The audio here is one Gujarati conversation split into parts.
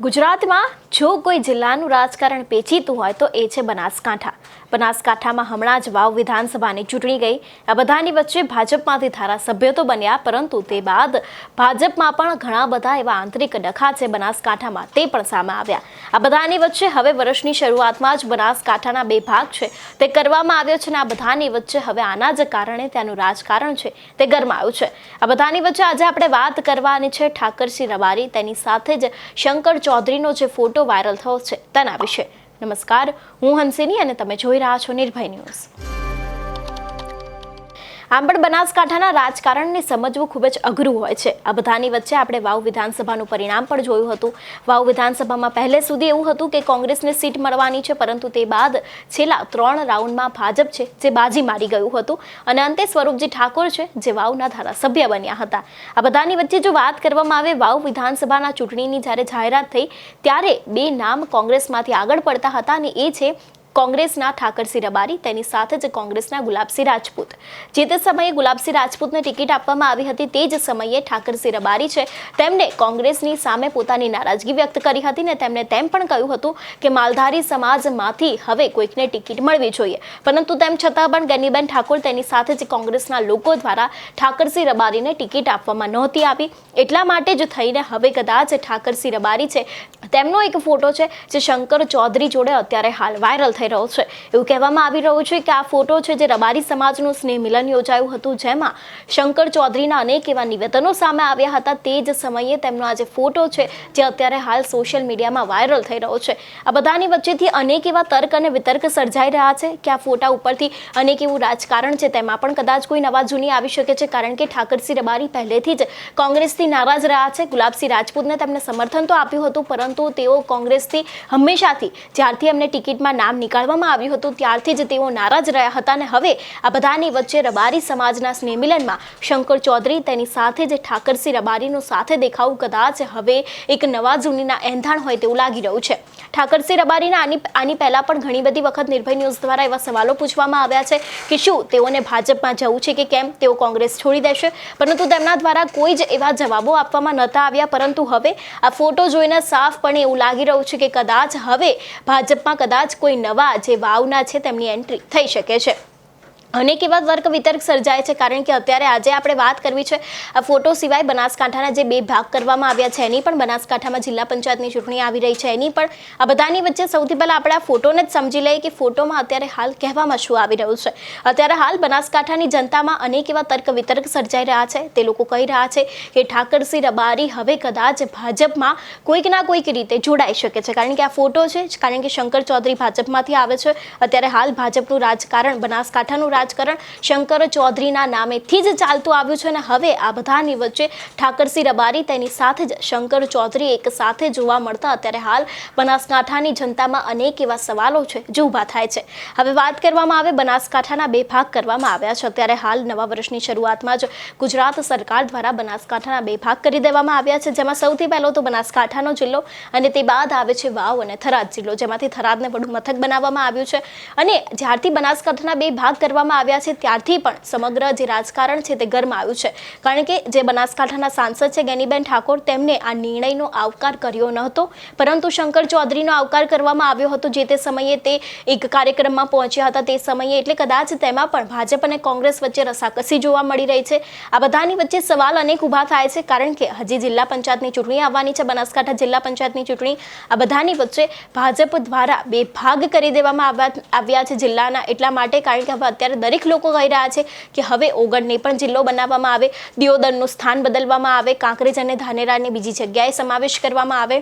ગુજરાતમાં જો કોઈ જિલ્લાનું રાજકારણ પેચીતું હોય તો એ છે બનાસકાંઠા. બનાસકાંઠામાં હમણાં જ વાવ વિધાનસભાની ચૂંટણી ગઈ. આ બધાની વચ્ચે ભાજપમાંથી ધારાસભ્યો તો બન્યા, પરંતુ તે બાદ ભાજપમાં પણ ઘણા બધા એવા આંતરિક ડખા છે બનાસકાંઠામાં. તે પણ સામે આવ્યા. આ બધાની વચ્ચે હવે વર્ષની શરૂઆતમાં જ બનાસકાંઠાના બે ભાગ છે. તે કરવામાં આવ્યો છે અને આ બધાની વચ્ચે હવે આના જ કારણે ત્યાંનું રાજકારણ છે તે ગરમાયું છે. આ બધાની વચ્ચે આજે આપણે વાત કરવાની છે ઠાકરસિંહ રબારી. તેની સાથે જ શંકર ચૌધરીનો જે ફોટો વાયરલ થયો છે તેના વિશે નમસ્કાર, હું હંસિની અને તમે જોઈ રહ્યા છો નિર્ભય ન્યૂઝ. આમ પણ બનાસકાંઠાના રાજકારણને સમજવું ખૂબ જ અઘરું હોય છે. આ બધાની વચ્ચે આપણે વાવ વિધાનસભાનું પરિણામ પણ જોયું હતું. વાવ વિધાનસભામાં પહેલે સુધી એવું હતું કે કોંગ્રેસને સીટ મળવાની છે, પરંતુ તે બાદ છેલ્લા ત્રણ રાઉન્ડમાં ભાજપ છે, જે બાજી મારી ગયું હતું. અને અંતે સ્વરૂપજી ઠાકોર છે, જે વાવના ધારાસભ્ય બન્યા હતા. આ બધાની વચ્ચે જો વાત કરવામાં આવે, વાવ વિધાનસભાના ચૂંટણીની જ્યારે જાહેરાત થઈ, ત્યારે બે નામ કોંગ્રેસમાંથી આગળ પડતા હતા અને એ છે કોંગ્રેસના ઠાકરસિંહ રબારી, તેની સાથે જ કોંગ્રેસના ગુલાબસિંહ રાજપૂત. જે તે સમયે ગુલાબસિંહ રાજપૂતને ટિકિટ આપવામાં આવી હતી, તે જ સમયે ઠાકરસિંહ રબારી છે. તેમણે કોંગ્રેસની સામે પોતાની નારાજગી વ્યક્ત કરી હતી ને તેમણે તેમ પણ કહ્યું હતું કે માલધારી સમાજમાંથી હવે કોઈકને ટિકિટ મળવી જોઈએ. પરંતુ તેમ છતાં પણ ગનીબેન ઠાકોર તેની સાથે જ કોંગ્રેસના લોકો દ્વારા ઠાકરસિંહ રબારીને ટિકિટ આપવામાં નહોતી આવી. એટલા માટે જ થઈને હવે કદાચ ઠાકરસિંહ રબારી છે તેમનો એક ફોટો છે જે શંકર ચૌધરી જોડે અત્યારે હાલ વાયરલ થઈ રહ્યો છે. એવું કહેવામાં આવી રહ્યું છે કે આ ફોટો છે જે રબારી સમાજનું સ્નેહ મિલન યોજાયું હતું, જેમાં શંકર ચૌધરીના અનેક એવા નિવેદનો સામે આવ્યા હતા. તે જ સમયે તેમનો આ જે ફોટો છે જે અત્યારે હાલ સોશિયલ મીડિયામાં વાયરલ થઈ રહ્યો છે. આ બધાની વચ્ચેથી અનેક એવા તર્ક અને વિતર્ક સર્જાઈ રહ્યા છે કે આ ફોટા ઉપરથી અનેક એવું રાજકારણ છે, તેમાં પણ કદાચ કોઈ નવા જૂની આવી શકે છે, કારણ કે ઠાકરસિંહ રબારી પહેલેથી જ કોંગ્રેસથી નારાજ રહ્યા છે. ગુલાબસિંહ રાજપૂતને તેમને સમર્થન તો આપ્યું હતું, પરંતુ તેઓ કોંગ્રેસથી હંમેશાથી જ્યારથી એમને ટિકિટમાં નામ નીકાળવામાં આવ્યું હતું, ત્યારથી જ તેઓ નારાજ રહ્યા હતા અને હવે આ બધાની વચ્ચે રબારી સમાજના સ્નેહમિલનમાં શંકર ચૌધરી તેની સાથે જ ઠાકરસિંહ રબારીનું સાથે દેખાવું કદાચ હવે એક નવા જૂનીના એંધાણ હોય તેવું લાગી રહ્યું છે. ઠાકરસિંહ રબારીના આની આની પહેલાં પણ ઘણી બધી વખત નિર્ભય ન્યૂઝ દ્વારા એવા સવાલો પૂછવામાં આવ્યા છે કે શું તેઓને ભાજપમાં જવું છે કે કેમ? તેઓ કોંગ્રેસ છોડી દેશે. પરંતુ તેમના દ્વારા કોઈ જ એવા જવાબો આપવામાં નહોતા આવ્યા, પરંતુ હવે આ ફોટો જોઈને સાફપણે એવું લાગી રહ્યું છે કે કદાચ હવે ભાજપમાં કદાચ કોઈ નવા જે વાવના છે, તેમની એન્ટ્રી થઈ શકે છે. અનેક એવા તર્ક વિતર્ક સર્જાય છે, કારણ કે અત્યારે આજે આપણે વાત કરવી છે, આ ફોટો સિવાય બનાસકાંઠાના જે બે ભાગ કરવામાં આવ્યા છે, એની પણ બનાસકાંઠામાં જિલ્લા પંચાયતની ચૂંટણી આવી રહી છે, એની પણ આ બધાની વચ્ચે સૌથી પહેલાં આપણે આ ફોટોને જ સમજી લઈએ કે ફોટોમાં અત્યારે હાલ કહેવામાં શું આવી રહ્યું છે. અત્યારે હાલ બનાસકાંઠાની જનતામાં અનેક એવા તર્ક વિતર્ક સર્જાઈ રહ્યા છે, તે લોકો કહી રહ્યા છે કે ઠાકરસિંહ રબારી હવે કદાચ ભાજપમાં કોઈક ના કોઈક રીતે જોડાઈ શકે છે, કારણ કે આ ફોટો છે, કારણ કે શંકર ચૌધરી ભાજપમાંથી આવે છે, અત્યારે હાલ ભાજપનું રાજકારણ બનાસકાંઠાનું રાજકારણ શંકર ચૌધરીના નામેથી જ ચાલતું આવ્યું છે અને હવે આ બધાની વચ્ચે ઠાકરસિંહ રબારી તેની સાથે જ શંકર ચૌધરી એક સાથે જોવા મળતા અત્યારે હાલ બનાસકાંઠાની જનતામાં અનેક એવા સવાલો છે જે ઊભા થાય છે. હવે વાત કરવામાં આવે બનાસકાંઠાના બે ભાગ કરવામાં આવ્યા છે. અત્યારે હાલ નવા વર્ષની શરૂઆતમાં જ ગુજરાત સરકાર દ્વારા બનાસકાંઠાના બે ભાગ કરી દેવામાં આવ્યા છે. જેમાં સૌથી પહેલો તો બનાસકાંઠાનો જિલ્લો અને તે બાદ આવે છે વાવ અને થરાદ જિલ્લો, જેમાંથી થરાદને વડું મથક બનાવવામાં આવ્યું છે. અને જ્યારથી બનાસકાંઠાના બે ભાગ કરવામાં આવ્યા છે, ત્યારથી પણ સમગ્ર જે રાજકારણ છે તે ગરમાયું છે. કારણ કે જે બનાસકાંઠાના સાંસદ છે, ગેનીબેન ઠાકોર, તેમને આ નિર્ણયનો આવકાર કર્યો ન હતો પરંતુ શંકર ચૌધરીનો આવકાર કરવામાં આવ્યો હતો, જે તે સમયે તે એક કાર્યક્રમમાં પહોંચ્યા હતા. તે સમયે એટલે કદાચ તેમાં પણ ભાજપ અને કોંગ્રેસ વચ્ચે રસાકસી જોવા મળી રહી છે. આ બધાની વચ્ચે સવાલ અનેક ઊભા થાય છે, કારણ કે હજી જિલ્લા પંચાયતની ચૂંટણી આવવાની છે, બનાસકાંઠા જિલ્લા પંચાયતની ચૂંટણી આ બધાની વચ્ચે ભાજપ દ્વારા બે ભાગ કરી દેવામાં આવ્યા આવ્યા છે જિલ્લાના એટલા માટે, કારણ કે હવે અત્યારે દરેક લોકો કહી રહ્યા છે કે હવે ઓગણને પણ જિલ્લો બનાવવામાં આવે, દિયોદરનું સ્થાન બદલવામાં આવે, કાંકરેજ અને ધાનેરાને બીજી જગ્યાએ સમાવેશ કરવામાં આવે.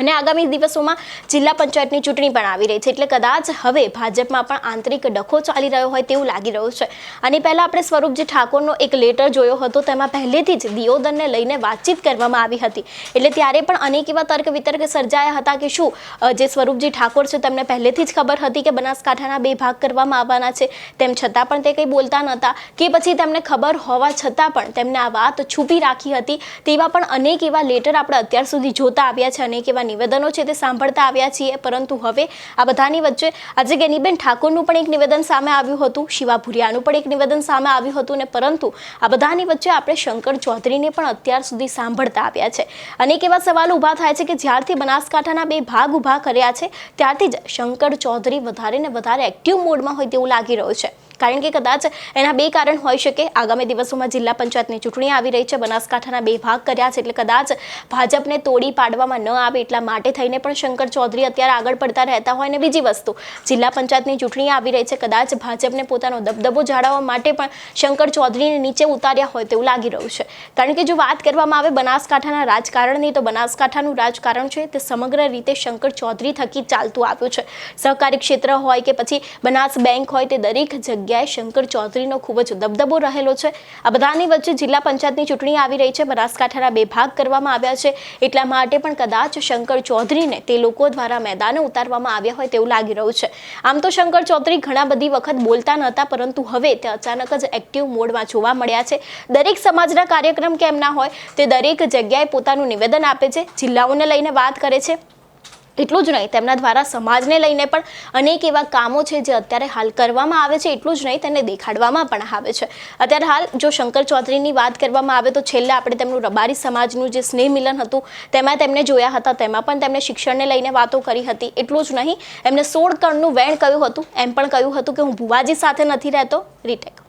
અને આગામી દિવસોમાં જિલ્લા પંચાયતની ચૂંટણી પણ આવી રહી છે. એટલે કદાચ હવે ભાજપમાં પણ આંતરિક ડખો ચાલી રહ્યો હોય તેવું લાગી રહ્યું છે. અને પહેલાં આપણે સ્વરૂપજી ઠાકોરનો એક લેટર જોયો હતો. તેમાં પહેલેથી જ દિયોદરને લઈને વાતચીત કરવામાં આવી હતી. એટલે ત્યારે પણ અનેક એવા તર્ક વિતર્ક સર્જાયા હતા કે શું જે સ્વરૂપજી ઠાકોર છે તેમને પહેલેથી જ ખબર હતી કે બનાસકાંઠાના બે ભાગ કરવામાં આવવાના છે. તેમ છતાં પણ તે કંઈ બોલતા નહોતા. કે પછી તેમને ખબર હોવા છતાં પણ તેમને આ વાત છૂપી રાખી હતી. તેવા પણ અનેક એવા લેટર આપણે અત્યાર સુધી જોતા આવ્યા છે. અનેક એવા એવા નિવેદનો છે તે સાંભળતા આવ્યા છીએ. પરંતુ હવે આ બધાની વચ્ચે આજે ગેનીબેન ઠાકોરનું પણ એક નિવેદન સામે આવ્યું હતું. શિવા ભુરિયાનું પણ એક નિવેદન સામે આવ્યું હતું ને પરંતુ આ બધાની વચ્ચે આપણે શંકર ચૌધરીને પણ અત્યાર સુધી સાંભળતા આવ્યા છે. અનેક એવા સવાલો ઊભા થાય છે કે જ્યારથી બનાસકાંઠાના બે ભાગ ઊભા કર્યા છે, ત્યારથી જ શંકર ચૌધરી વધારે ને વધારે એક્ટિવ મોડમાં હોય તેવું લાગી રહ્યું છે. કારણ કે કદાચ એના બે કારણ હોઈ શકે. આગામી દિવસોમાં જિલ્લા પંચાયતની ચૂંટણી આવી રહી છે. બનાસકાંઠાના બે ભાગ કર્યા છે. એટલે કદાચ ભાજપને તોડી પાડવામાં ન આવે એટલા માટે થઈને પણ શંકર ચૌધરી અત્યારે આગળ પડતા રહેતા હોય ને બીજી વસ્તુ, જિલ્લા પંચાયતની ચૂંટણી આવી રહી છે. કદાચ ભાજપને પોતાનો દબદબો જાળવવા માટે પણ શંકર ચૌધરીને નીચે ઉતાર્યા હોય તેવું લાગી રહ્યું છે. કારણ કે જો વાત કરવામાં આવે બનાસકાંઠાના રાજકારણની, તો બનાસકાંઠાનું રાજકારણ છે તે સમગ્ર રીતે શંકર ચૌધરી થકી ચાલતું આવ્યું છે. સહકારી ક્ષેત્ર હોય કે પછી બનાસ બેંક હોય તે દરેક જગ્યાએ શંકર ચૌધરીનો ખૂબ જ દબદબો રહેલો છે. આ બધાની વચ્ચે જિલ્લા પંચાયતની ચૂંટણી આવી રહી છે. બનાસકાંઠાના બે ભાગ કરવામાં આવ્યા છે. એટલા માટે પણ કદાચ શંકર ચૌધરીને તે લોકો દ્વારા મેદાને ઉતારવામાં આવ્યા હોય તેવું લાગી રહ્યું છે. આમ તો શંકર ચૌધરી ઘણા બધી વખત બોલતા નહોતા, પરંતુ હવે તે અચાનક જ એક્ટિવ મોડમાં જોવા મળ્યા છે. દરેક સમાજના કાર્યક્રમ કેમ ના હોય તે દરેક જગ્યાએ પોતાનું નિવેદન આપે છે. જિલ્લાઓને લઈને વાત કરે છે. એટલું જ નહીં, તેમના દ્વારા સમાજને લઈને પણ અનેક એવા કામો છે જે અત્યારે હાલ કરવામાં આવે છે, એટલું જ નહીં, તેને દેખાડવામાં પણ આવે છે. અત્યારે હાલ જો શંકર ચૌધરીની વાત કરવામાં આવે તો છેલ્લે આપણે તેમનું રબારી સમાજનું જે સ્નેહ મિલન હતું, તેમાં તેમને જોયા હતા, તેમાં પણ તેમણે શિક્ષણને લઈને વાતો કરી હતી, એટલું જ નહીં, એમને સોળ કણનું વેણ કહ્યું હતું, એમ પણ કહ્યું હતું કે હું ભુવાજી સાથે નથી રહેતો, રીટેક.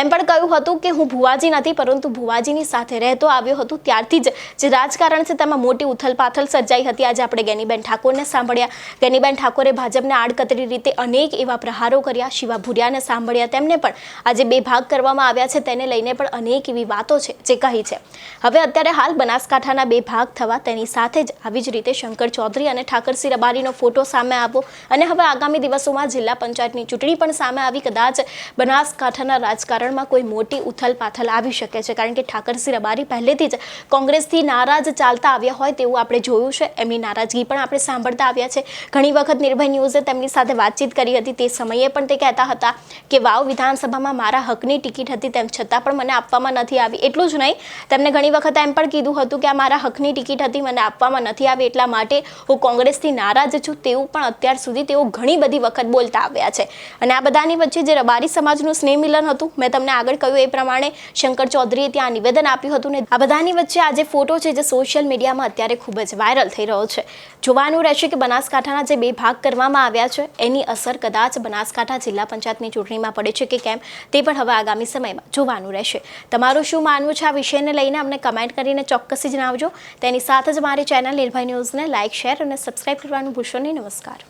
એમ પણ કહ્યું હતું કે હું ભુવાજી નથી, પરંતુ ભુવાજીની સાથે રહેતો આવ્યો હતો. ત્યારથી જ, જે રાજકારણ છે તેમાં મોટી ઉથલપાથલ સર્જાઈ હતી. આજે આપણે ગેનીબેન ઠાકોરને સાંભળ્યા. ગેનીબેન ઠાકોરે ભાજપને આડકતરી રીતે અનેક એવા પ્રહારો કર્યા. શિવા ભુરિયાને સાંભળ્યા. તેમને પણ આજે બે ભાગ કરવામાં આવ્યા છે. તેને લઈને પણ અનેક એવી વાતો છે, જે કહી છે. હવે અત્યારે હાલ બનાસકાંઠાના બે ભાગ થવા તેની સાથે જ આવી જ રીતે શંકર ચૌધરી અને ઠાકરસિંહ રબારીનો ફોટો સામે આવ્યો. અને હવે આગામી દિવસોમાં જિલ્લા પંચાયતની ચૂંટણી પણ સામે આવી. કદાચ બનાસકાંઠાના રાજકારણ રાજકારણમાં કોઈ મોટી ઉથલપાથલ આવી શકે છે. કારણ કે ઠાકરસિંહ રબારી પહેલેથી જ કોંગ્રેસથી નારાજ ચાલતા આવ્યા હોય તેવું આપણે જોયું છે. એમની નારાજગી પણ આપણે સાંભળતા આવ્યા છે. ઘણી વખત નિર્ભય ન્યૂઝે તેમની સાથે વાતચીત કરી હતી. તે સમયે પણ તે કહેતા હતા કે, વાવ, વિધાનસભામાં મારા હકની ટિકિટ હતી તેમ છતાં પણ મને આપવામાં નથી આવી. એટલું જ નહીં તેમને ઘણી વખત એમ પણ કીધું હતું કે, આ મારા હકની ટિકિટ હતી, મને આપવામાં નથી આવી એટલા માટે હું કોંગ્રેસથી નારાજ છું. તેવું પણ અત્યાર સુધી તેઓ ઘણી બધી વખત બોલતા આવ્યા છે. અને આ બધાની વચ્ચે જે રબારી સમાજનું સ્નેહ મિલન હતું, મેં તમને આગળ કહ્યું એ પ્રમાણે શંકર ચૌધરીએ ત્યાં નિવેદન આપ્યું હતું ને આ બધાની વચ્ચે આજે ફોટો છે જે સોશિયલ મીડિયામાં અત્યારે ખૂબ જ વાયરલ થઈ રહ્યો છે. જોવાનું રહેશે કે બનાસકાંઠાના જે બે ભાગ કરવામાં આવ્યા છે, એની અસર કદાચ બનાસકાંઠા જિલ્લા પંચાયતની ચૂંટણીમાં પડે છે કે કેમ, તે પણ હવે આગામી સમયમાં જોવાનું રહેશે. તમારું શું માનવું છે આ વિષયને લઈને અમને કમેન્ટ કરીને ચોક્કસથી જણાવજો. તેની સાથે જ મારી ચેનલ નિર્ભય ન્યૂઝને લાઇક શેર અને સબસ્ક્રાઇબ કરવાનું ભૂલશો નહીં. નમસ્કાર.